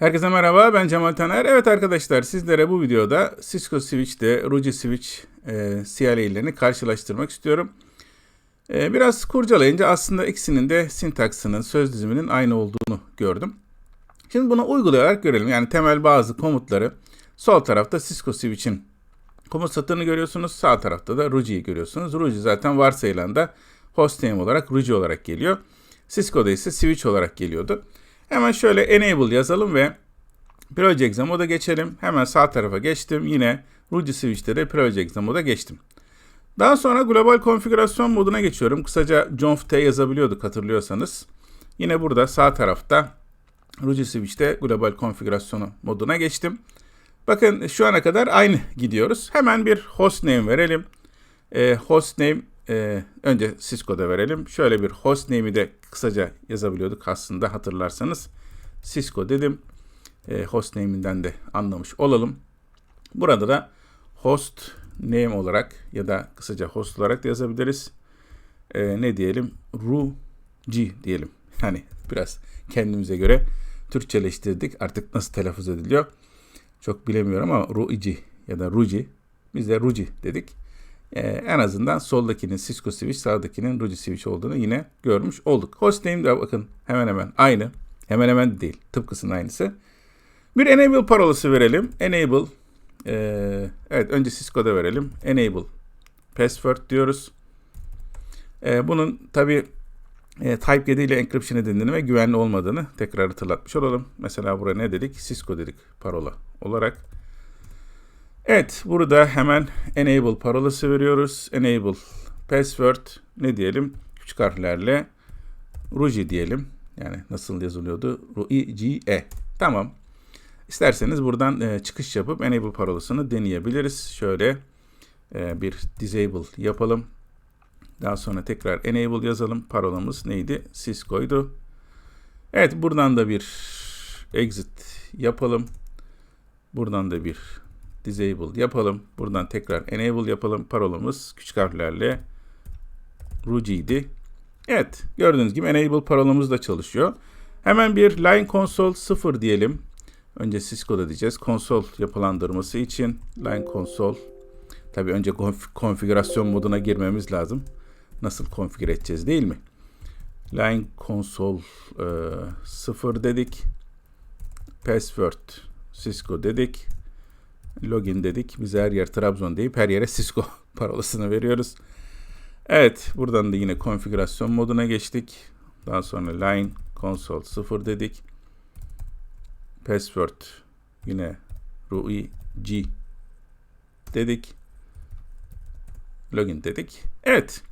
Herkese merhaba ben Cemal Taner. Evet arkadaşlar sizlere bu videoda Cisco Switch'te Ruji Switch e, CLA'lerini karşılaştırmak istiyorum. E, biraz kurcalayınca aslında ikisinin de sintaksının, söz diziminin aynı olduğunu gördüm. Şimdi bunu uygulayarak görelim. Yani temel bazı komutları sol tarafta Cisco Switch'in komut satırını görüyorsunuz. Sağ tarafta da Ruji'yi görüyorsunuz. Ruji zaten varsayılan da hostname olarak Ruji olarak geliyor. Cisco'da ise Switch olarak geliyordu. Hemen şöyle enable yazalım ve Project moda geçelim. Hemen sağ tarafa geçtim. Yine Ruji Switch'te de Project moda geçtim. Daha sonra global konfigürasyon moduna geçiyorum. Kısaca conf yazabiliyorduk hatırlıyorsanız. Yine burada sağ tarafta Ruji Switch'te global konfigürasyonu moduna geçtim. Bakın şu ana kadar aynı gidiyoruz. Hemen bir hostname verelim. E, hostname e, önce Cisco'da verelim. Şöyle bir hostname'i de kısaca yazabiliyorduk aslında hatırlarsanız. Cisco dedim. E, hostname'inden de anlamış olalım. Burada da host name olarak ya da kısaca host olarak da yazabiliriz. E, ne diyelim? Ruji diyelim. Hani biraz kendimize göre Türkçeleştirdik. Artık nasıl telaffuz ediliyor? Çok bilemiyorum ama Ruji ya da Ruji. Biz de Ruji dedik. Ee, en azından soldakinin Cisco Switch, sağdakinin Ruji Switch olduğunu yine görmüş olduk. Hostname de bakın hemen hemen aynı. Hemen hemen değil. Tıpkısının aynısı. Bir enable parolası verelim. Enable e, evet önce Cisco'da verelim. Enable password diyoruz. E, bunun tabi e, Type 7 ile encryption edildiğini ve güvenli olmadığını tekrar hatırlatmış olalım. Mesela buraya ne dedik? Cisco dedik parola olarak. Evet burada hemen enable parolası veriyoruz. Enable password ne diyelim? Küçük harflerle Ruji diyelim. Yani nasıl yazılıyordu? R-U-I-G-E. Tamam. İsterseniz buradan e, çıkış yapıp enable parolasını deneyebiliriz. Şöyle e, bir disable yapalım. Daha sonra tekrar enable yazalım. Parolamız neydi? Cisco'ydu. Evet buradan da bir exit yapalım. Buradan da bir disable yapalım. Buradan tekrar enable yapalım. Parolamız küçük harflerle Ruji'ydi. Evet gördüğünüz gibi enable parolamız da çalışıyor. Hemen bir line console 0 diyelim. Önce Cisco'da diyeceğiz. Konsol yapılandırması için line console. Tabi önce konf konfigürasyon moduna girmemiz lazım. Nasıl konfigüre edeceğiz değil mi? Line console e, 0 dedik. Password Cisco dedik. Login dedik. Biz her yer Trabzon deyip her yere Cisco parolasını veriyoruz. Evet buradan da yine konfigürasyon moduna geçtik. Daha sonra line console 0 dedik. Password yine RUI G dedik. Login dedik. Evet.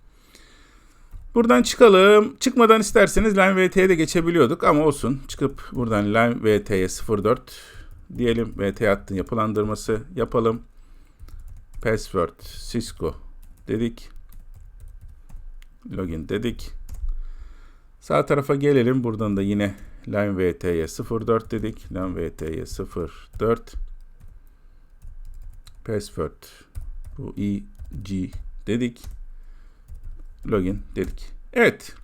Buradan çıkalım. Çıkmadan isterseniz line VT'ye de geçebiliyorduk ama olsun. Çıkıp buradan line VT'ye 04 diyelim. VT hattın yapılandırması yapalım. Password Cisco dedik. Login dedik. Sağ tarafa gelelim. Buradan da yine line VT'ye 04 dedik. Line VT'ye 04. Password bu EG dedik. Login dedik. Evet.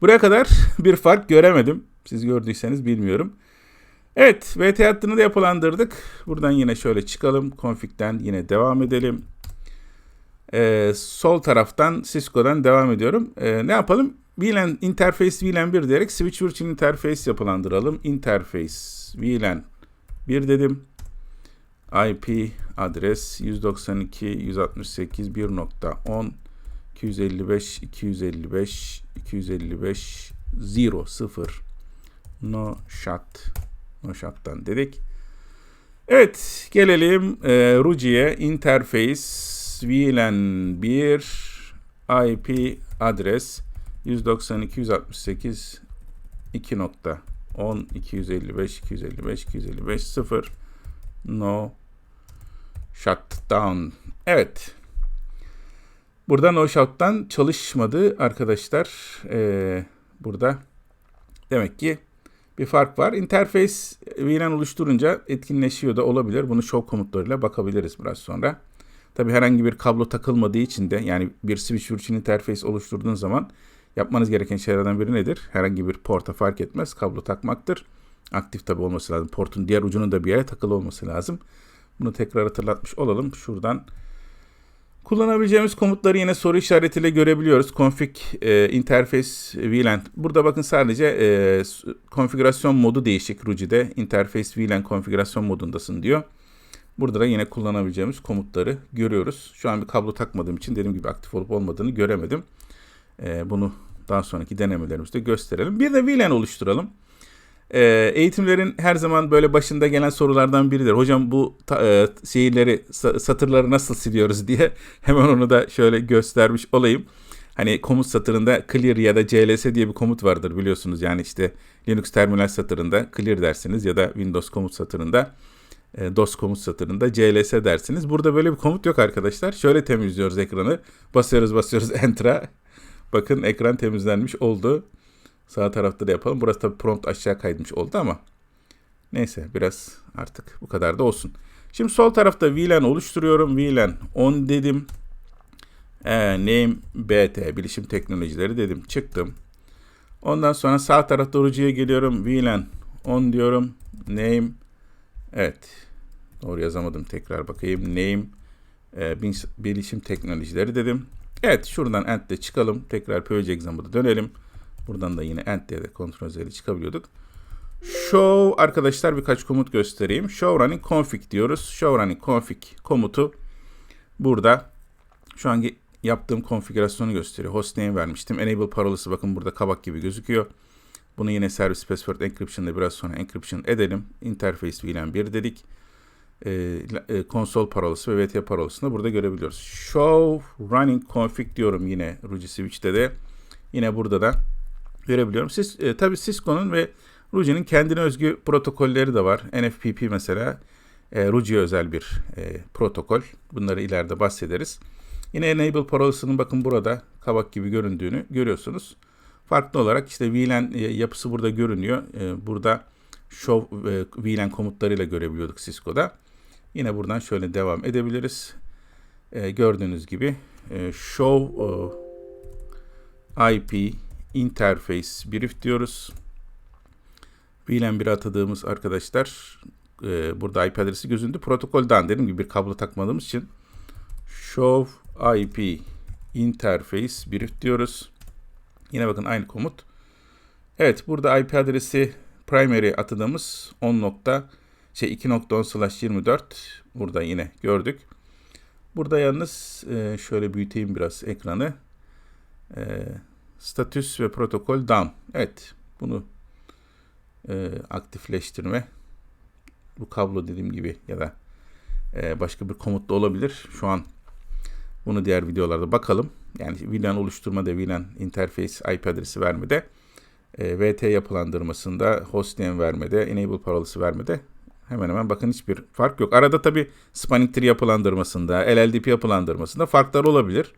Buraya kadar bir fark göremedim. Siz gördüyseniz bilmiyorum. Evet, VT hattını da yapılandırdık. Buradan yine şöyle çıkalım. Config'den yine devam edelim. Ee, sol taraftan Cisco'dan devam ediyorum. Ee, ne yapalım? VLAN interface VLAN 1 diyerek switch virtual interface yapılandıralım. Interface VLAN 1 dedim. IP adres 192 168 1.10 255 255 255 0 0 no shut no shut'tan dedik. Evet gelelim e, Ruji'ye interface VLAN 1 IP adres 192 168 2.10 255 255 255 0 no shutdown. Evet. Burada no shut'tan çalışmadı arkadaşlar. Ee, burada demek ki bir fark var. Interface VLAN oluşturunca etkinleşiyor da olabilir. Bunu show komutlarıyla bakabiliriz biraz sonra. Tabi herhangi bir kablo takılmadığı için de yani bir switch virtual interface oluşturduğun zaman yapmanız gereken şeylerden biri nedir? Herhangi bir porta fark etmez. Kablo takmaktır. Aktif tabi olması lazım. Portun diğer ucunun da bir yere takılı olması lazım. Bunu tekrar hatırlatmış olalım. Şuradan kullanabileceğimiz komutları yine soru işaretiyle görebiliyoruz. Config e, interface VLAN. Burada bakın sadece e, konfigürasyon modu değişik Ruji'de. Interface VLAN konfigürasyon modundasın diyor. Burada da yine kullanabileceğimiz komutları görüyoruz. Şu an bir kablo takmadığım için dediğim gibi aktif olup olmadığını göremedim. E, bunu daha sonraki denemelerimizde gösterelim. Bir de VLAN oluşturalım. E, eğitimlerin her zaman böyle başında gelen sorulardan biridir. Hocam bu ta, e, şeyleri satırları nasıl siliyoruz diye hemen onu da şöyle göstermiş olayım. Hani komut satırında clear ya da cls diye bir komut vardır biliyorsunuz. Yani işte Linux terminal satırında clear dersiniz ya da Windows komut satırında e, DOS komut satırında cls dersiniz. Burada böyle bir komut yok arkadaşlar. Şöyle temizliyoruz ekranı. Basıyoruz basıyoruz enter'a. Bakın ekran temizlenmiş oldu. Sağ tarafta da yapalım. Burası tabii prompt aşağı kaymış oldu ama neyse biraz artık bu kadar da olsun. Şimdi sol tarafta VLAN oluşturuyorum. VLAN 10 dedim. E, name BT bilişim teknolojileri dedim. Çıktım. Ondan sonra sağ tarafta orucuya geliyorum. VLAN 10 diyorum. Name evet. Doğru yazamadım tekrar bakayım. Name e, bilişim teknolojileri dedim. Evet şuradan end'de çıkalım. Tekrar POC exam'da dönelim. Buradan da yine end diye de kontrol üzeri çıkabiliyorduk. Show arkadaşlar birkaç komut göstereyim. Show running config diyoruz. Show running config komutu burada şu an yaptığım konfigürasyonu gösteriyor. Hostname vermiştim. Enable parolası bakın burada kabak gibi gözüküyor. Bunu yine service password encryption'da biraz sonra encryption edelim. Interface VLAN 1 dedik. Ee, e, konsol parolası ve VT parolasını burada görebiliyoruz. Show running config diyorum yine Ruji Switch'te de. Yine burada da görebiliyorum. Siz e, tabii Cisco'nun ve Ruji'nin kendine özgü protokolleri de var. NFPP mesela e, Ruji'ye özel bir e, protokol. Bunları ileride bahsederiz. Yine Enable parolasının bakın burada kabak gibi göründüğünü görüyorsunuz. Farklı olarak işte VLAN e, yapısı burada görünüyor. E, burada show e, VLAN komutlarıyla görebiliyorduk Cisco'da. Yine buradan şöyle devam edebiliriz. E, gördüğünüz gibi e, show e, IP interface brief diyoruz. VLAN 1 atadığımız arkadaşlar e, burada IP adresi gözündü. Protokolden dediğim gibi bir kablo takmadığımız için show IP interface brief diyoruz. Yine bakın aynı komut. Evet burada IP adresi primary atadığımız 10 nokta şey 2.10 slash 24 burada yine gördük. Burada yalnız e, şöyle büyüteyim biraz ekranı. E, Statüs ve protokol down. Evet bunu e, aktifleştirme. Bu kablo dediğim gibi ya da e, başka bir komut da olabilir. Şu an bunu diğer videolarda bakalım. Yani VLAN oluşturmada, VLAN interface IP adresi vermede, e, VT yapılandırmasında, hostname vermede, enable parolası vermede hemen hemen bakın hiçbir fark yok. Arada tabi spanning tree yapılandırmasında, LLDP yapılandırmasında farklar olabilir.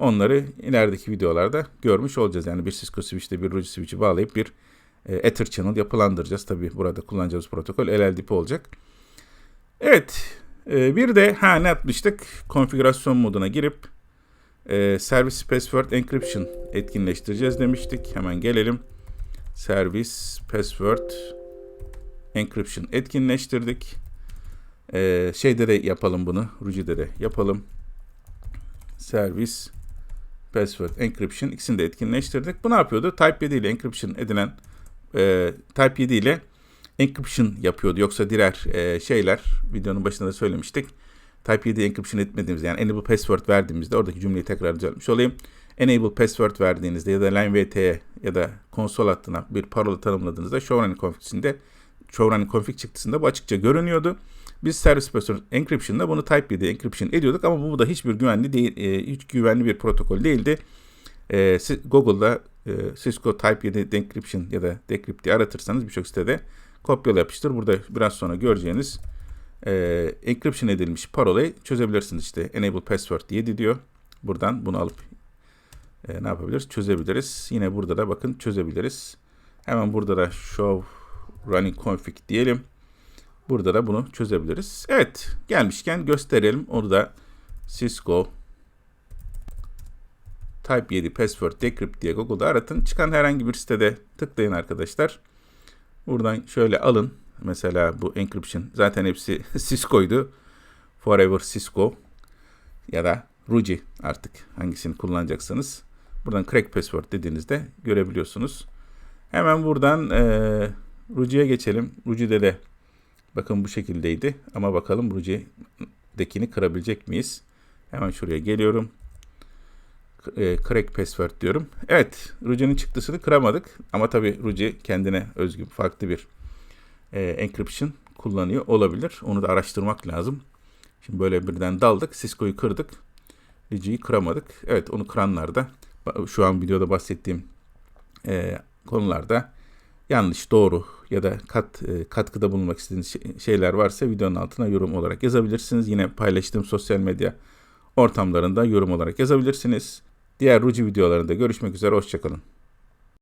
Onları ilerideki videolarda görmüş olacağız. Yani bir Cisco switch'te bir Ruby switch'i bağlayıp bir e, Ether channel yapılandıracağız. Tabi burada kullanacağımız protokol LLDP olacak. Evet. E, bir de ha ne yapmıştık? Konfigürasyon moduna girip e, Service Password Encryption etkinleştireceğiz demiştik. Hemen gelelim. Service Password Encryption etkinleştirdik. E, şeyde de yapalım bunu. Ruji'de de yapalım. Service Password Encryption ikisini de etkinleştirdik. Bu ne yapıyordu? Type 7 ile encryption edilen e, Type 7 ile encryption yapıyordu. Yoksa diğer e, şeyler videonun başında da söylemiştik. Type 7 encryption etmediğimizde yani enable password verdiğimizde oradaki cümleyi tekrar düzeltmiş olayım. Enable password verdiğinizde ya da line vt'ye ya da konsol hattına bir parola tanımladığınızda show running config'sinde show running config çıktısında bu açıkça görünüyordu. Biz Service Password Encryption'da bunu Type 7 encryption ediyorduk ama bu da hiçbir güvenli değil, e, hiç güvenli bir protokol değildi. E, Google'da e, Cisco Type 7 Decryption ya da Decrypt diye aratırsanız birçok sitede kopyala yapıştır. Burada biraz sonra göreceğiniz e, encryption edilmiş parolayı çözebilirsiniz. İşte Enable Password 7 diyor. Buradan bunu alıp e, ne yapabiliriz? Çözebiliriz. Yine burada da bakın çözebiliriz. Hemen burada da show running config diyelim. Burada da bunu çözebiliriz. Evet gelmişken gösterelim. Onu da Cisco Type 7 Password Decrypt diye Google'da aratın. Çıkan herhangi bir sitede tıklayın arkadaşlar. Buradan şöyle alın. Mesela bu encryption zaten hepsi Cisco'ydu. Forever Cisco ya da Ruji artık hangisini kullanacaksanız. Buradan crack password dediğinizde görebiliyorsunuz. Hemen buradan e, Ruji'ye geçelim. Ruji'de de bakın bu şekildeydi. Ama bakalım Ruji'dekini kırabilecek miyiz? Hemen şuraya geliyorum. E, crack password diyorum. Evet, Ruji'nin çıktısını kıramadık. Ama tabii Ruji kendine özgü farklı bir e, encryption kullanıyor olabilir. Onu da araştırmak lazım. Şimdi böyle birden daldık. Cisco'yu kırdık. Ruji'yi kıramadık. Evet onu kıranlar da şu an videoda bahsettiğim e, konularda yanlış, doğru ya da kat, e, katkıda bulunmak istediğiniz şeyler varsa videonun altına yorum olarak yazabilirsiniz. Yine paylaştığım sosyal medya ortamlarında yorum olarak yazabilirsiniz. Diğer Ruci videolarında görüşmek üzere, hoşçakalın.